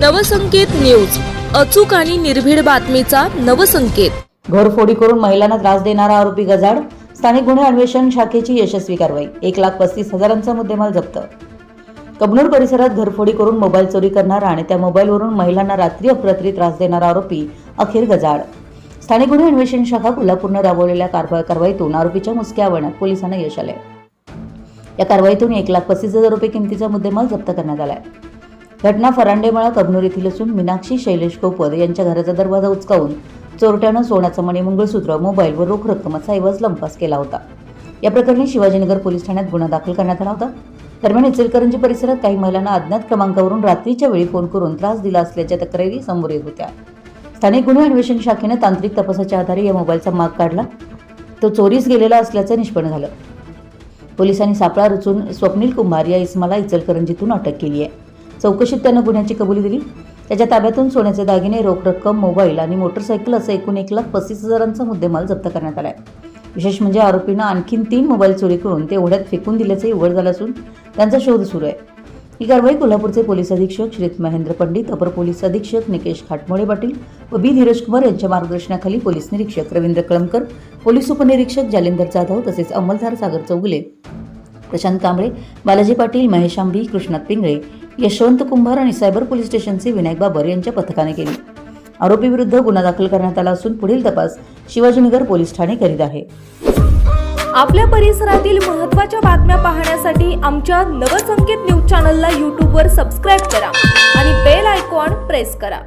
Navsanket news. अचूक आणि निर्भीड बातमीचा नवसंकेत. घरफोडी करून महिलांना त्रास देणारा आरोपी गजाड स्थानिक गुन्हे अन्वेषण शाखेची यशस्वी कारवाई एक लाख पस्तीस हजारांचा मुद्देमाल जप्त. कबनूर परिसरात घरफोडी करून मोबाईल चोरी करणारा आणि त्या मोबाईलवरून महिलांना रात्री अपरात्री त्रास देणारा आरोपी अखेर गजाड. स्थानिक गुन्हे अन्वेषण शाखा कोल्हापूरनं राबवलेल्या कारवाईतून आरोपीच्या मुसक्या आवळण्यात पोलिसांना यश आले या कारवाईतून एक लाख पस्तीस हजार रुपये किमतीचा मुद्देमाल जप्त करण्यात आलाय. घटना फरांडेमळा कबनूर येथील असून मीनाक्षी शैलेश कोपर यांच्या घराचा दरवाजा उचकावून चोरट्यानं सोन्याचं मणी मंगळसूत्र मोबाईल व रोख रक्कमाचा ऐवज लंपास केला होता. या प्रकरणी शिवाजीनगर पोलीस ठाण्यात गुन्हा दाखल करण्यात आला होता. दरम्यान इचलकरंजी परिसरात काही महिलांना अज्ञात क्रमांकावरून रात्रीच्या वेळी फोन करून त्रास दिला असल्याच्या तक्रारी समोर येत होत्या. स्थानिक गुन्हे अन्वेषण शाखेनं तांत्रिक तपासाच्या आधारे या मोबाईलचा माग काढला. तो चोरीस गेलेला असल्याचं निष्पन्न झालं. पोलिसांनी सापळा रचून स्वप्नील कुंभार या इसमाला इचलकरंजीतून अटक केली आहे. चौकशीत त्यानं गुन्ह्याची कबुली दिली. त्याच्या ताब्यातून सोन्याचे दागिने रोख रक्कम मोबाईल आणि मोटरसायकल असं एकूण एक लाख पस्तीस हजारांचा मुद्देमाल जप्त करण्यात आला आहे विशेष म्हणजे आरोपीनं आणखीन तीन मोबाईल चोरी करून ते ओढ्यात फेकून दिल्याचंही उघड झालं असून त्यांचा शोध सुरू आहे. ही कारवाई कोल्हापूरचे पोलीस अधीक्षक श्रीत महेंद्र पंडित अपर पोलीस अधीक्षक निकेश खाटमोळे पाटील व बी धीरज कुमार यांच्या मार्गदर्शनाखाली पोलीस निरीक्षक रवींद्र कळमकर पोलीस उपनिरीक्षक जालिंदर जाधव तसेच अंमलदार सागर चौगुले प्रशांत कांबळे बालाजी पाटील महेश आंबी कृष्णात पिंगळे यशवंत कुंभार आणि सायबर पोलीस स्टेशनचे विनायक बाबर यांच्या पथकाने केली. आरोपीविरुद्ध गुन्हा दाखल करण्यात आला असून पुढील तपास शिवाजीनगर पोलीस ठाणे करीत आहे. आपल्या परिसरातील महत्त्वाच्या बातम्या पाहण्यासाठी आमच्या नवसंकेत न्यूज चॅनलला यूट्यूबवर सबस्क्राईब करा आणि बेल आयकॉन प्रेस करा.